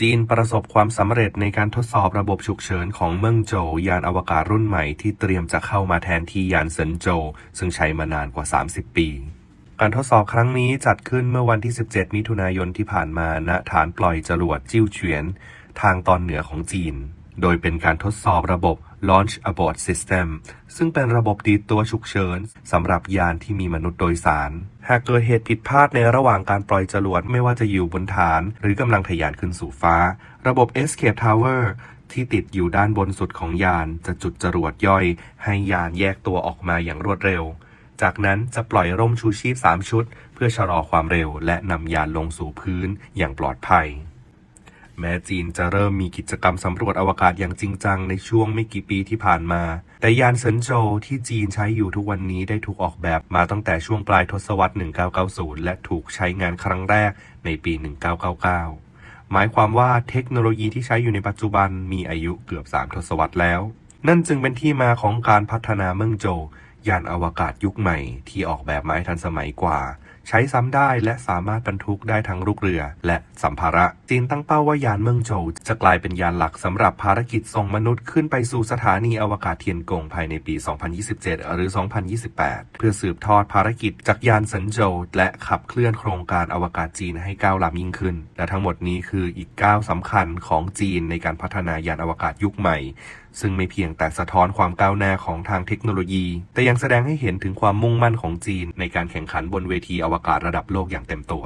จีนประสบความสำเร็จในการทดสอบระบบฉุกเฉินของเมืองโจวยานอวกาศรุ่นใหม่ที่เตรียมจะเข้ามาแทนที่ยานเซินโจวซึ่งใช้มานานกว่า 30 ปี การทดสอบครั้งนี้จัดขึ้นเมื่อวันที่ 17 มิถุนายนที่ผ่านมาณฐานปล่อยจรวดจิ้วเฉียน ทางตอนเหนือของจีน โดยเป็นการทดสอบระบบ Launch Abort System ซึ่งเป็นระบบดีดตัวฉุกเฉินสำหรับยานที่มีมนุษย์โดยสาร หากเกิดเหตุผิดพลาดในระหว่างการปล่อยจรวดไม่ว่าจะอยู่บนฐาน หรือกำลังทะยานขึ้นสู่ฟ้า ระบบ Escape Tower ที่ติดอยู่ด้านบนสุดของยานจะจุดจรวดย่อย ให้ยานแยกตัวออกมาอย่างรวดเร็ว จากนั้นจะปล่อยร่มชูชีพ 3 ชุด เพื่อชะลอความเร็วและนำยานลงสู่พื้นอย่างปลอดภัย แม้จีนจะเริ่มมีกิจกรรมสำรวจอวกาศอย่างจริงจังในช่วงไม่กี่ปีที่ผ่านมา แต่ยานเซินโจวที่จีนใช้อยู่ทุกวันนี้ได้ถูกออกแบบมาตั้งแต่ช่วงปลายทศวรรษ 1990 และถูกใช้งานครั้งแรกในปี 1999 หมายความว่าเทคโนโลยีที่ใช้อยู่ในปัจจุบันมีอายุเกือบ 3 ทศวรรษแล้ว นั่นจึงเป็นที่มาของการพัฒนาเมิงโจว ยานอวกาศยุคใหม่ที่ออกแบบมาให้ทันสมัยกว่า ใช้ซ้ำได้และสามารถบรรทุกได้ทั้งลูกเรือและสัมภาระ จีนตั้งเป้าว่ายานเมิงโจวจะกลายเป็นยานหลักสำหรับภารกิจส่งมนุษย์ขึ้นไปสู่สถานีอวกาศเทียนกงภายในปี 2027 หรือ 2028 เพื่อสืบทอดภารกิจจากยานเซินโจวและขับเคลื่อนโครงการอวกาศจีนให้ก้าวล้ำยิ่งขึ้น และทั้งหมดนี้คืออีกก้าวสำคัญของจีนในการพัฒนายานอวกาศยุคใหม่ ซึ่งไม่เพียงแต่สะท้อนความก้าวหน้าของทางเทคโนโลยี แต่ยังแสดงให้เห็นถึงความมุ่งมั่นของจีนในการแข่งขันบนเวทีอวกาศระดับโลกอย่างเต็มตัว